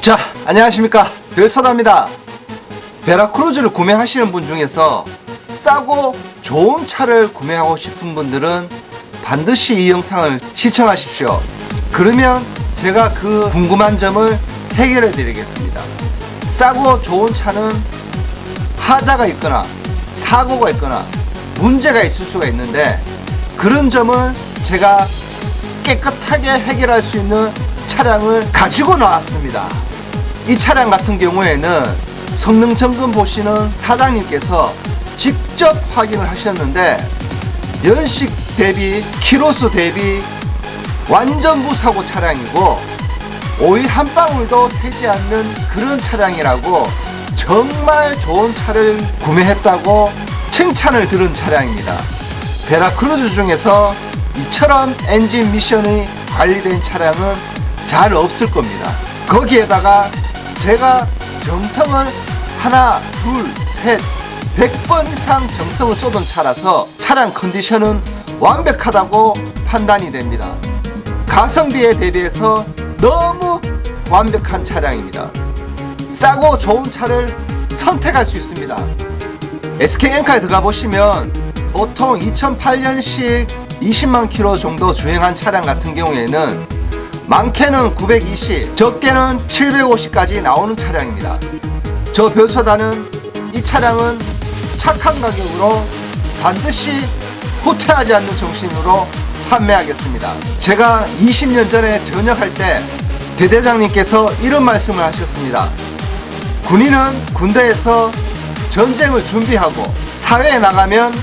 자, 안녕하십니까. 별서다입니다. 베라크루즈를 구매하시는 분 중에서 싸고 좋은 차를 구매하고 싶은 분들은 반드시 이 영상을 시청하십시오. 그러면 제가 그 궁금한 점을 해결해 드리겠습니다. 싸고 좋은 차는 하자가 있거나 사고가 있거나 문제가 있을 수가 있는데 그런 점을 제가 깨끗하게 해결할 수 있는 차량을 가지고 나왔습니다. 이 차량 같은 경우에는 성능 점검 보시는 사장님께서 직접 확인을 하셨는데 연식 대비 키로수 대비 완전 무사고 차량이고 오일 한 방울도 새지 않는 그런 차량이라고 정말 좋은 차를 구매했다고 칭찬을 들은 차량입니다. 베라크루즈 중에서 이처럼 엔진 미션이 관리된 차량은 잘 없을 겁니다. 거기에다가 제가 정성을 하나, 둘, 셋, 100번 이상 정성을 쏟은 차라서 차량 컨디션은 완벽하다고 판단이 됩니다. 가성비에 대비해서 너무 완벽한 차량입니다. 싸고 좋은 차를 선택할 수 있습니다. SK 엔카에 들어가 보시면 보통 2008년식 20만 킬로 정도 주행한 차량 같은 경우에는 많게는 920, 적게는 750까지 나오는 차량입니다. 저 별서다는 이 차량은 착한 가격으로 반드시 후퇴하지 않는 정신으로 판매하겠습니다. 제가 20년 전에 전역할 때 대대장님께서 이런 말씀을 하셨습니다. 군인은 군대에서 전쟁을 준비하고 사회에 나가면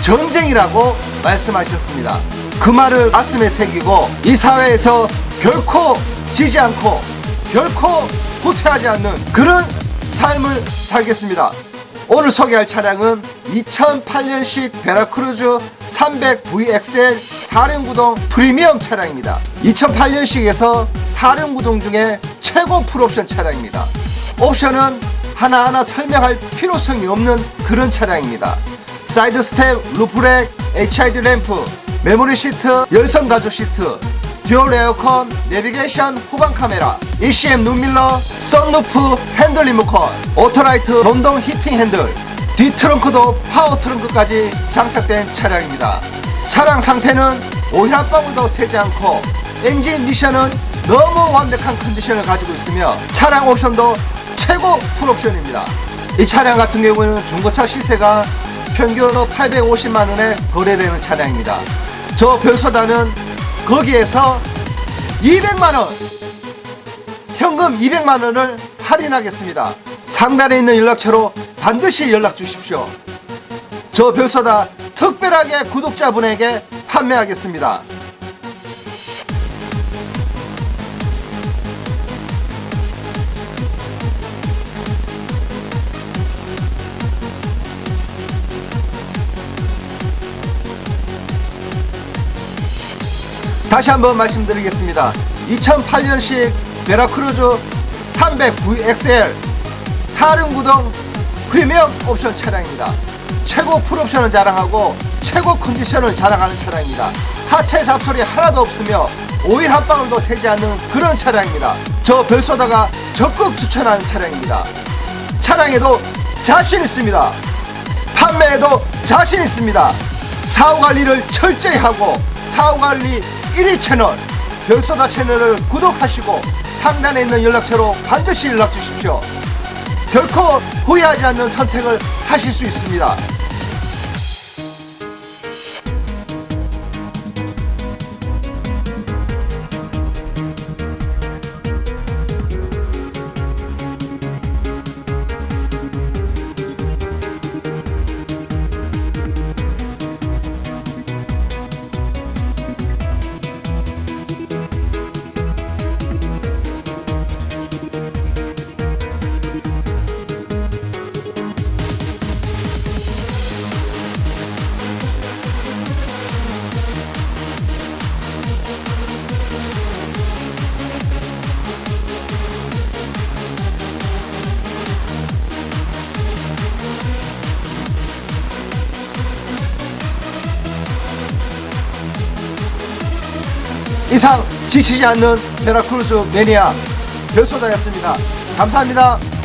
전쟁이라고 말씀하셨습니다. 그 말을 가슴에 새기고 이 사회에서 결코 지지 않고 결코 후퇴하지 않는 그런 삶을 살겠습니다. 오늘 소개할 차량은 2008년식 베라크루즈 300VXL 사륜구동 프리미엄 차량입니다. 2008년식에서 사륜구동 중에 최고 풀옵션 차량입니다. 옵션은 하나하나 설명할 필요성이 없는 그런 차량입니다. 사이드 스텝, 루프렉, HID 램프, 메모리 시트, 열선 가죽 시트, 듀얼 에어컨, 내비게이션, 후방 카메라, ECM 눈밀러, 썬루프, 핸들 리모컨, 오토라이트, 전동 히팅 핸들, 뒤 트렁크도 파워 트렁크까지 장착된 차량입니다. 차량 상태는 오일 한 방울도 새지 않고 엔진 미션은 너무 완벽한 컨디션을 가지고 있으며 차량 옵션도 최고 풀옵션입니다. 이 차량 같은 경우에는 중고차 시세가 평균으로 850만 원에 거래되는 차량입니다. 저 별소다는 거기에서 200만 원 현금 200만 원을 할인하겠습니다. 상단에 있는 연락처로 반드시 연락 주십시오. 저 별소다 특별하게 구독자분에게 판매하겠습니다. 다시 한번 말씀드리겠습니다. 2008년식 베라크루즈 300VXL 사륜구동 프리미엄 옵션 차량입니다. 최고 풀옵션을 자랑하고 최고 컨디션을 자랑하는 차량입니다. 하체 잡소리 하나도 없으며 오일 한 방울도 새지 않는 그런 차량입니다. 저 별소다가 적극 추천하는 차량입니다. 차량에도 자신 있습니다. 판매에도 자신 있습니다. 사후 관리를 철저히 하고 사후 관리 1위 채널 별소다 채널을 구독하시고 상단에 있는 연락처로 반드시 연락 주십시오. 결코 후회하지 않는 선택을 하실 수 있습니다. 이상 지치지 않는 베라크루즈 매니아 별소다였습니다. 감사합니다.